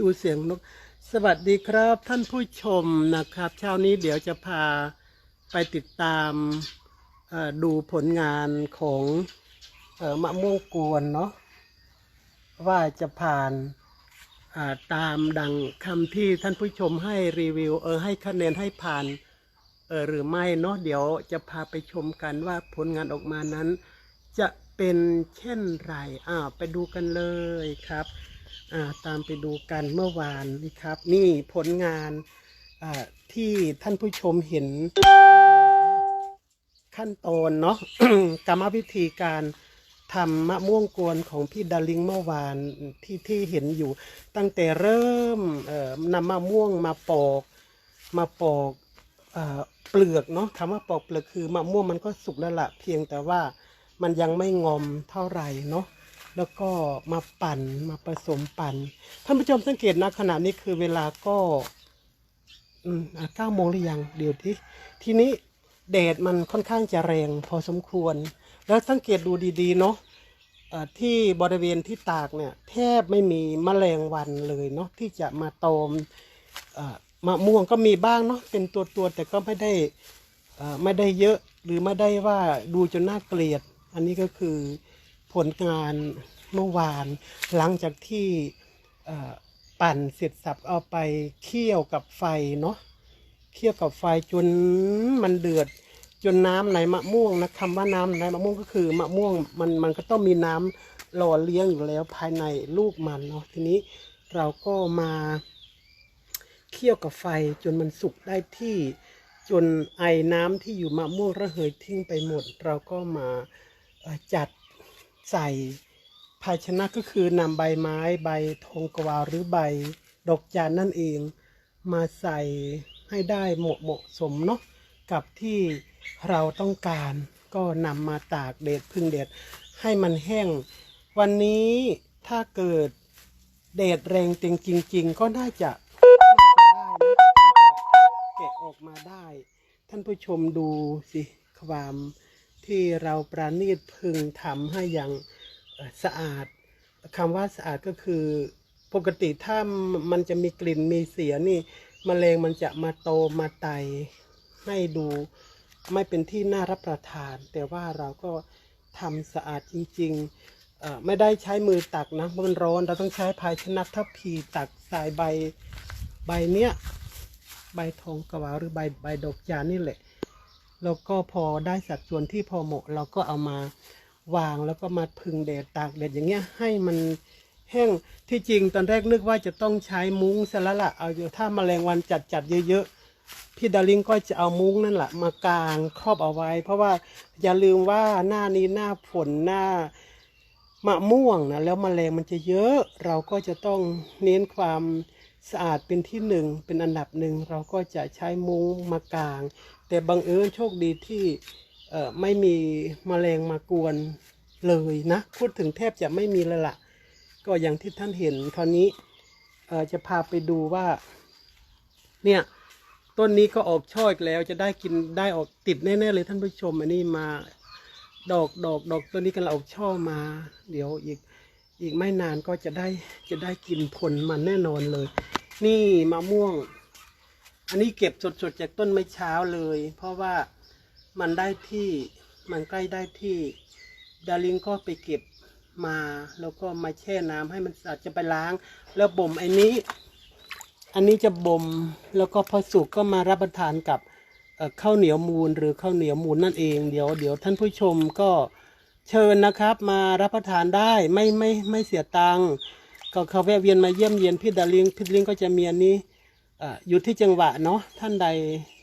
ดูเสียงนก สวัสดีครับท่านผู้ชมนะครับ เช้านี้เดี๋ยวจะพาไปติดตามดูผลงานของออมะม่วงกวนเนาะว่าจะผ่านาตามดังคำที่ท่านผู้ชมให้รีวิว เออให้คะแนนให้ผ่านเออหรือไม่เนาะเดี๋ยวจะพาไปชมกันว่าผลงานออกมานั้น จะเป็นเช่นไรอ่าไปดูกันเลยครับ อ่าตามไปดูกันเมื่อวานนี่ครับ นี่ผลงานอ่าที่ท่านผู้ชมเห็นขั้นตอนเนาะ กรรมวิธีการทำมะม่วงกวนของพี่ดาริงเมื่อวานที่ที่เห็นอยู่ ตั้งแต่เริ่มนำมะม่วงมาปอกมาปอกเอเปลือกเนาะคำว่าปอกเปลือกคือมะม่วงมันก็สุกแล้วละเพียงแต่ว่ามันยังไม่งอมเท่าไหร่เนาะ แล้วก็มาปั่นมาผสมปั่นท่านผู้ชมสังเกตนะขณะนี้คือเวลาก็อืมเก้าโมงหรือยังเดี๋ยวที่ทีนี้แดดมันค่อนข้างจะแรงพอสมควร แล้วสังเกตดูดีๆเนาะที่บริเวณที่ตากเนี่ยแทบไม่มีแมลงวันเลยเนาะที่จะมาตอมมะม่วงก็มีบ้างเนาะเป็นตัวๆแต่ก็ไม่ได้ไม่ได้เยอะหรือไม่ได้ว่าดูจนน่าเกลียด อันนี้ก็คือ ผลงานเมื่อวาน หลังจากที่ปั่นเสร็จสับเอาไปเคี่ยวกับไฟเนาะเคี่ยวกับไฟจนมันเดือดจนน้ำในมะม่วงนะคำว่าน้ำในมะม่วงก็คือมะม่วงมันมันก็ต้องมีน้ำหล่อเลี้ยงอยู่แล้วภายในลูกมันเนาะทีนี้เราก็มาเคี่ยวกับไฟจนมันสุกได้ที่จนไอน้ำที่อยู่มะม่วงระเหยทิ้งไปหมด เราก็มาจัด ใส่ภาชนะก็คือนำใบไม้ใบทองกวาวหรือใบดอกจานนั่นเองมาใส่ให้ได้เหมาะเหมาะสมเนาะกับที่เราต้องการก็นำมาตากแดดพึ่งแดดให้มันแห้ง วันนี้ถ้าเกิดแดดแรงจริงๆก็น่าจะน่าจะได้นะน่าจะแกะออกมาได้ ท่านผู้ชมดูสิความ ที่เราประณีตพึงทำให้อย่างสะอาดคำว่าสะอาดก็คือ ปกติถ้ามันจะมีกลิ่นมีเสียนี่มแมลงมันจะมาโตมาไตให้ดูไม่เป็นที่น่ารับประทาน แต่ว่าเราก็ทำสะอาดจริงๆไม่ได้ใช้มือตักนะมันร้อนเราต้องใช้ภาชนะทัพพีตักใส่ใบใบเนี้ยใบทองกวาวหรือใบใบดอกจานนี่แหละ แล้วก็พอได้สัดส่วนที่พอเหมาะเราก็เอามาวางแล้วก็มาพึงแดดตากแดดอย่างเงี้ยให้มันแห้งที่จริงตอนแรกนึกว่าจะต้องใช้มุ้งซะแล้วล่ะเอาอยู่ถ้าแมลงวันจัดจัดเยอะๆพี่ดาริงก็จะเอามุ้งนั่นแหละมากางครอบเอาไว้ เพราะว่าอย่าลืมว่าหน้านี้หน้าฝนหน้ามะม่วงนะแล้วแมลงมันจะเยอะ เราก็จะต้องเน้นความ สะอาดเป็นที่หนึ่งเป็นอันดับหนึ่งเราก็จะใช้มุ้งมากาง แต่บังเอิญโชคดีที่ไม่มีแมลงมากวนเลยนะ พูดถึงแทบจะไม่มีเลยละ่ะ ก็อย่างที่ท่านเห็นคราวนี้จะพาไปดูว่า เนี่ยต้นนี้ก็ออกช่ออีกแล้วจะได้กินได้ออกติดแน่ๆเลยท่านผู้ชมอันนี้มาดอกดอกดอกต้นนี้กำลังออกช่อมา เดี๋ยวอีก อีกไม่นานก็จะได้จะได้กินผลมันแน่นอนเลย นี่มะม่วง อันนี้เก็บสดๆจากต้นไม้เช้าเลย เพราะว่ามันได้ที่มันใกล้ได้ที่ดาริงก็ไปเก็บมา แล้วก็มาแช่น้ำให้มันสะอาดจะไปล้าง แล้วบ่มไอ้นี้ อันนี้จะบ่มแล้วก็พอสุกก็มารับประทานกับข้าวเหนียวมูลหรือข้าวเหนียวมูลนั่นเอง เดี๋ยวเดี๋ยวท่านผู้ชมก็ เชิญนะครับ มารับประทานได้ไม่ไม่ไม่เสียตังค์ก็เขาแวะเวียนมาเยี่ยมเยียนพี่ดาริงพี่ดาริงก็จะมีอันนี้อยู่ที่จังหวะเนาะท่านใด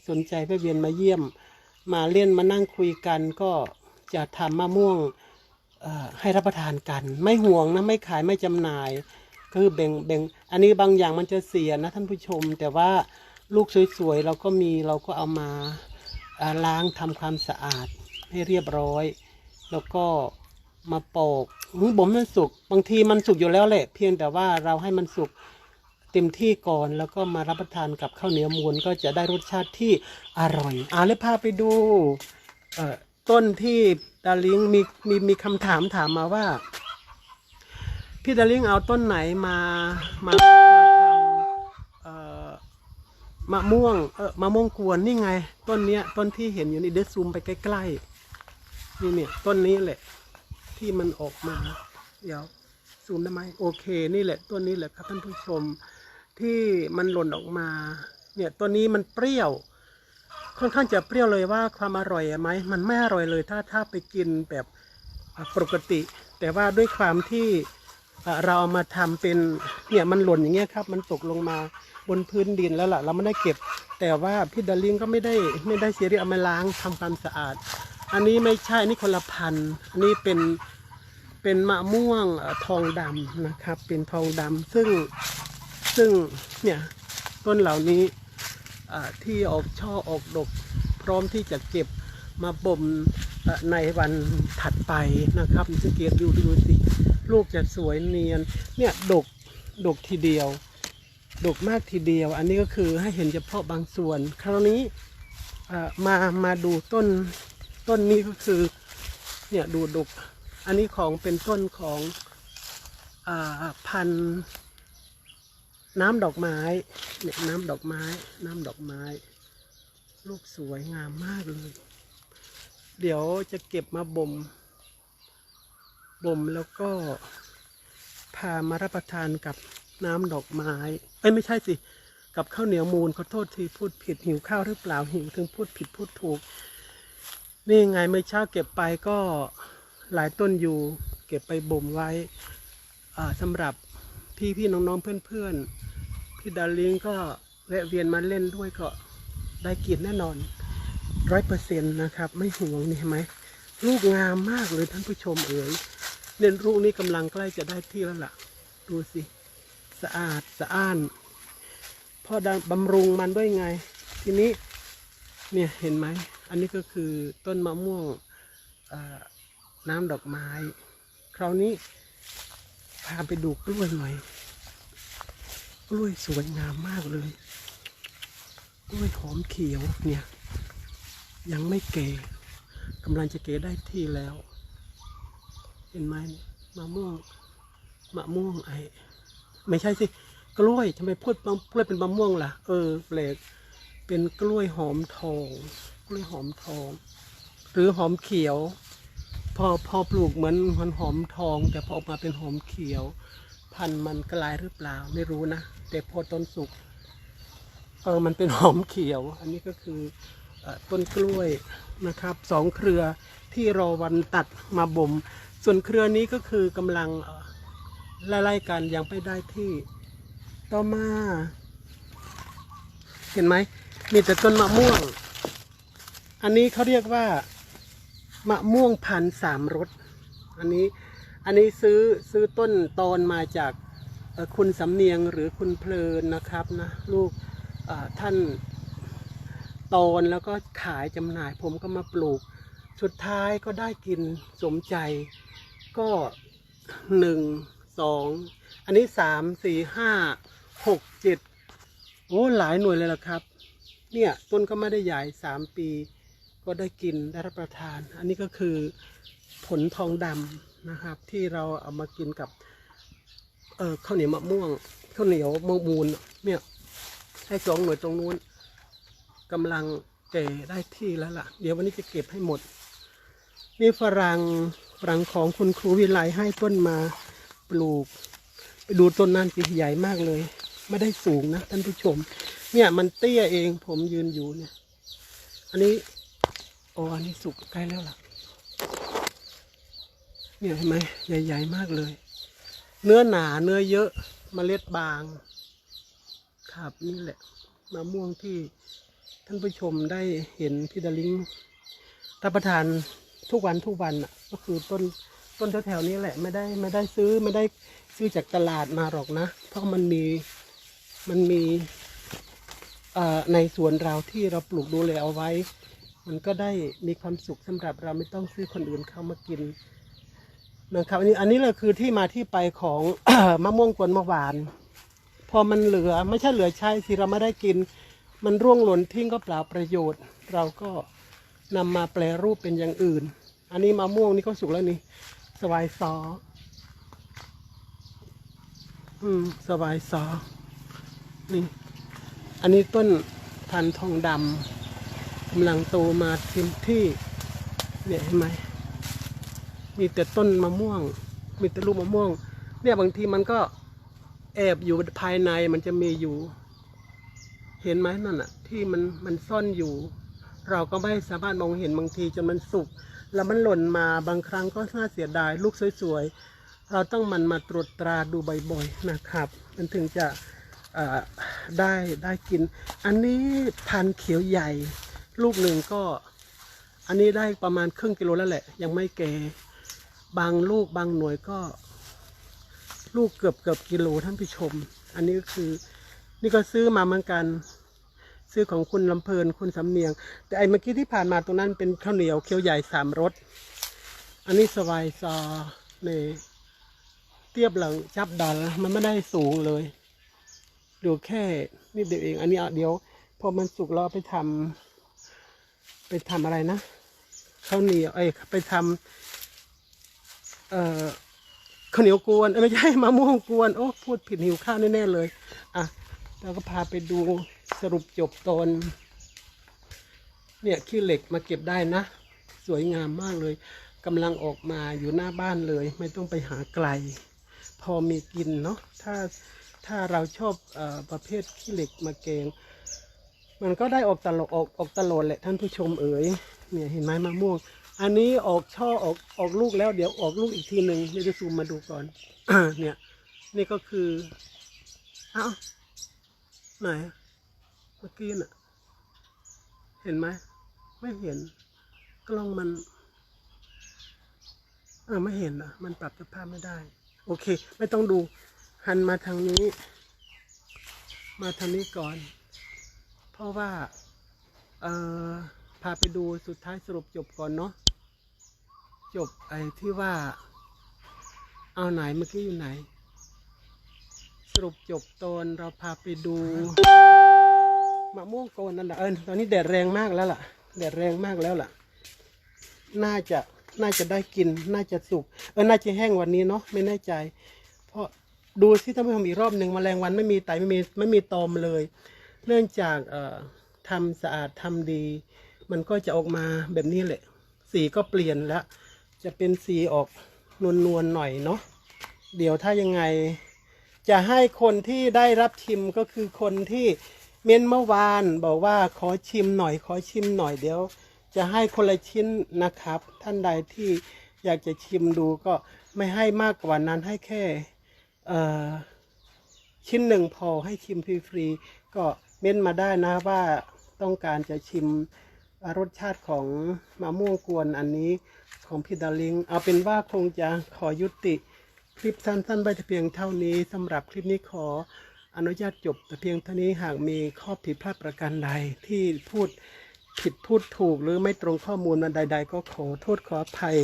สนใจไปเวียนมาเยี่ยม มาเล่นมานั่งคุยกัน ก็จะทำมะม่วงให้รับประทานกัน ไม่ห่วงนะไม่ขายไม่จำหน่าย คือแบ่งแบ่งอันนี้บางอย่างมันจะเสียนะท่านผู้ชม แต่ว่าลูกสวยๆเราก็มีเราก็เอามาอ่าล้างทำความสะอาดให้เรียบร้อย แล้วก็มาปอกหือบ่มมันสุก บางทีมันสุกอยู่แล้วแหละ เพียงแต่ว่าเราให้มันสุกเต็มที่ก่อนแล้วก็มารับประทานกับข้าวเหนียวมูนก็จะได้รสชาติที่อร่อย อ่าแล้วพาไปดูเอ่อต้นที่ดาริงมีมีมีคำถามถามมาว่า พี่ดาริงเอาต้นไหนมามามาทมะม่วงเออมะม่วงกวนนี่ไง ต้นเนี้ยต้นที่เห็นอยู่นี่เดยวซูมไปใกล้ๆ นี่เนี่ยต้นนี้แหละ ที่มันออกมา เดี๋ยวซูมได้ไหมโอเค นี่แหละต้นนี้แหละครับท่านผู้ชม ที่มันหล่นออกมา เนี่ยต้นนี้มันเปรี้ยว ค่อนข้างจะเปรี้ยวเลยว่าความอร่อยไหมมันไม่อร่อยเลย ถ้าถ้าไปกินแบบปกติ แต่ว่าด้วยความที่เราเอามาทำเป็นเนี่ยมันหล่นอย่างเงี้ยครับ มันตกลงมาบนพื้นดินแล้วล่ะ เราไม่ได้เก็บ แต่ว่าพี่ดาริงก็ไม่ได้ไม่ได้เสียเรียเอามาล้างทำความสะอาด อันนี้ไม่ใช่นี่คนละพันอันนี้เป็นเป็นมะม่วงทองดำนะครับ เป็นทองดำซึ่งซึ่งเนี่ยต้นเหล่านี้ที่ออกช่อออกดก พร้อมที่จะเก็บมาบ่มในวันถัดไปนะครับสังเกตดูดูสิลูกจะสวยเนียนเนี่ยดกดกทีเดียว ดกมากทีเดียว อันนี้ก็คือให้เห็นเฉพาะบางส่วน คราวนี้มามาดูต้น ต้นนี้ก็คือเนี่ยดูดกอันนี้ของเป็นต้นของอาพันธุ์น้ำดอกไม้เนี่ยน้ำดอกไม้ น้ำดอกไม้ ลูกสวยงามมากเลย เดี๋ยวจะเก็บมาบ่มบ่มแล้วก็พามารับประทานกับน้ำดอกไม้ เอ้ยไม่ใช่สิ กับข้าวเหนียวมูลขอโทษทีพูดผิดหิวข้าวหรือเปล่าหิวถึงพูดผิดพูดถูก นี่ไงเมื่อเช้าเก็บไปก็หลายต้นอยู่ เก็บไปบ่มไว้สำหรับพี่พี่ๆน้องๆเพื่อนๆพี่ดาริงก็แวะเวียนมาเล่นด้วยก็ได้กินแน่นอนร้อยเปอร์เซ็นต์นะครับ ไม่ห่วงนี่เห็นไหมลูกงามมากเลยท่านผู้ชมเอ๋ยเนี่ยลูกนี้กำลังใกล้จะได้ที่แล้วล่ะ ดูสิ สะอาดสะอ้านพ่อดันบำรุงมันด้วยไง ทีนี้เนี่ยเห็นไหม อันนี้ก็คือต้นมะม่วงน้ำดอกไม้ คราวนี้พาไปดูกล้วยหน่อย กล้วยสวยงามมากเลย กล้วยหอมเขียวเนี่ย ยังไม่เก๋กำลังจะเก๋ได้ที่แล้ว เห็นไหมมะม่วงมะม่วงไอไม่ใช่สิกล้วยทำไมพูดกล้วยเป็นมะม่วงล่ะ เออแปลกเป็นกล้วยหอมทอง กล้วยหอมทอง หรือหอมเขียว พอพอปลูกเหมือนมันหอมทอง แต่พอออกมาเป็นหอมเขียว พันธุ์มันกลายหรือเปล่าไม่รู้นะแต่พอต้นสุกเออมันเป็นหอมเขียว อันนี้ก็คืออต้นกล้วยนะครับสองเครือที่รอวันตัดมาบ่ม ส่วนเครือนี้ก็คือกำลังเอ่ไล่กันยังไม่ได้ที่ต่อมา เห็นไหมมีแต่ต้นมะม่วง อันนี้เขาเรียกว่ามะม่วงพันสามรส อันนี้อันนี้ซื้อซื้อต้นตอนมาจากคุณสำเนียงหรือคุณเพลินนะครับนะลูกท่านตอนแล้วก็ขายจำหน่ายผมก็มาปลูก สุดท้ายก็ได้กินสมใจก็หนึ่งสองอันนี้สามสี่ห้าหกเจ็ดโอ้หลายหน่วยเลยละครับ เนี่ยต้นก็ไม่ได้ใหญ่สามปี ก็ได้กินได้รับประทาน อันนี้ก็คือผลทองดำนะครับ ที่เราเอามากินกับเออข้าวเหนียวมะม่วงข้าวเหนียวมะมูลเนี่ยให้สองหน่วยตรงนู้นกำลังแก่ได้ที่แล้วล่ะ เดี๋ยววันนี้จะเก็บให้หมดนี่ฝรั่งฝรั่งของคุณครูวิไลให้ต้นมาปลูก ไปดูต้นนั้นสิใหญ่มากเลย ไม่ได้สูงนะท่านผู้ชม เนี่ยมันเตี้ยเองผมยืนอยู่เนี่ย อันนี้ โอ้อันนี้สุกใกล้แล้วล่ะ เนี่ยเห็นไหมใหญ่ๆมากเลย เนื้อหนาเนื้อเยอะมเมล็ดบาง ครับนี่แหละมะม่วงที่ท่านผู้ชมได้เห็นพี่ดาลิงรับประทานทุกวันทุกวันอะ ก็คือต้นต้นแถวๆนี้แหละไม่ได้ไม่ได้ซื้อไม่ได้ซื้อจากตลาดมาหรอกนะ เพราะมันมีมันมีในสวนเราที่เราปลูกดูแลเอาไว้ มันก็ได้มีความสุขสำหรับเราไม่ต้องซื้อคนอื่นเข้ามากินนะครับ อันนี้อันนี้เลยคือที่มาที่ไปของ มะม่วงกวนมะหวาน พอมันเหลือไม่ใช่เหลือใช้ที่เราไม่ได้กิน มันร่วงหล่นทิ้งก็เปล่าประโยชน์ เราก็นำมาแปลรูปเป็นอย่างอื่น อันนี้มะม่วงนี่ก็สุกแล้วนี่สวายซออืมสวายซอนี่ อันนี้ต้นพันธุ์ทองดำำลังโตมาเต็มที่เนี่ยเห็นไหมมีแต่ต้นมะม่วง มีแต่ลูกมะม่วง เนี่ยบางทีมันก็แอบอยู่ภายในมันจะมีอยู่ เห็นไหมนั่นอะที่มันมันซ่อนอยู่ เราก็ไม่สามารถมองเห็นบางทีจนมันสุกแล้วมันหล่นมาบางครั้งก็น่าเสียดายลูกสวยๆ เราต้องมันมาตรวจตราดูบ่อยๆนะครับ มันถึงจะได้ได้กิน อันนี้พันเขียวใหญ่ ลูกหนึ่งก็อันนี้ได้ประมาณครึ่งกิโลแล้วแหละ ยังไม่แก่บางลูกบางหน่วยก็ ลูกเกือบเกือบกิโลท่านผู้ชม อันนี้ก็คือ นี่ก็ซื้อมาเหมือนกัน ซื้อของคุณลำเพลินคุณสำเนียง แต่ไอ้เมื่อกี้ที่ผ่านมาตรงนั้นเป็นข้าวเหนียวเคี้ยวใหญ่สามรสอันนี้สวายซอเนเทียบหลังจับดันมันไม่ได้สูงเลยดูแค่นิดเดียวเอง อันนี้เดี๋ยวพอมันสุกเราเอาไปทำ ไปทำอะไรนะข้าวเหนียวเอ้ไปทำเอ่อข้าวเหนียวกวนไม่ใช่มะม่วงกวนโอ้พูดผิดหิวข้าวแน่ๆเลยอะเราก็พาไปดูสรุปจบตอนเนี่ยขี้เหล็กมาเก็บได้นะ สวยงามมากเลยกำลังออกมาอยู่หน้าบ้านเลย ไม่ต้องไปหาไกล พอมีกินเนาะถ้าถ้าเราชอบออประเภทขี้เหล็กมาแกง มันก็ได้ออกตลอดออกออกตลอดแหละท่านผู้ชมเอ๋ยเนี่ยเห็นไหมมะม่วง อันนี้ออกช่อออกออกลูกแล้วเดี๋ยวออกลูกอีกทีหนึ่งเดี๋ยวจะซูมมาดูก่อน เนี่ย นี่ก็คือเอ้าไหนเมื่อกี้น่ะ เห็นไหมไม่เห็น กล้องมันเออไม่เห็นอะ มันปรับสภาพไม่ได้ โอเค ไม่ต้องดูหันมาทางนี้ มาทางนี้ก่อน เพราะว่า เออพาไปดูสุดท้ายสรุปจบก่อนเนาะจบไอ้ที่ว่า เอาไหนเมื่อกี้อยู่ไหน สรุปจบตอนเราพาไปดูมะม่วงโกนนั่นแหละเออตอนนี้แดดแรงมากแล้วล่ะ แดดแรงมากแล้วล่ะ น่าจะน่าจะได้กิน น่าจะสุก เออ น่าจะแห้งวันนี้เนาะ ไม่แน่ใจ เพราะดูที่ท่านผู้ชมอีกรอบหนึ่งมแมลงวันไม่มีไตไม่มีไม่มีตอมเลย เนื่องจากทำสะอาดทำดี มันก็จะออกมาแบบนี้แหละ สีก็เปลี่ยนแล้ว จะเป็นสีออกนวลนวลๆหน่อยเนาะเดี๋ยวถ้ายังไง จะให้คนที่ได้รับชิมก็คือคนที่เม้นเมื่อวานบอกว่าขอชิมหน่อย ขอชิมหน่อยเดี๋ยว จะให้คนละชิ้นนะครับ ท่านใดที่อยากจะชิมดูก็ไม่ให้มากกว่านั้นให้แค่ชิ้นหนึ่งพอให้ชิมฟรีๆก็ ม้นมาได้นะว่าต้องการจะชิมรสชาติของมะม่วงกวนอันนี้ของพี่ดาลิง เอาเป็นว่าคงจะขอยุติคลิปสั้นๆไปแต่เพียงเท่านี้สำหรับคลิปนี้ขออนุญาตจบแต่เพียงเท่านี้หากมีข้อผิดพลาดประการใดที่พูดผิดพูดถูกหรือไม่ตรงข้อมูลใด ๆ ก็ขอโทษขออภัย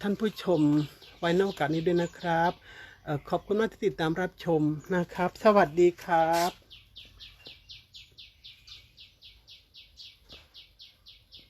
ท่านผู้ชมไว้ในโอกาสนี้ด้วยนะครับอขอบคุณมากที่ติดตามรับชมนะครับ สวัสดีครับ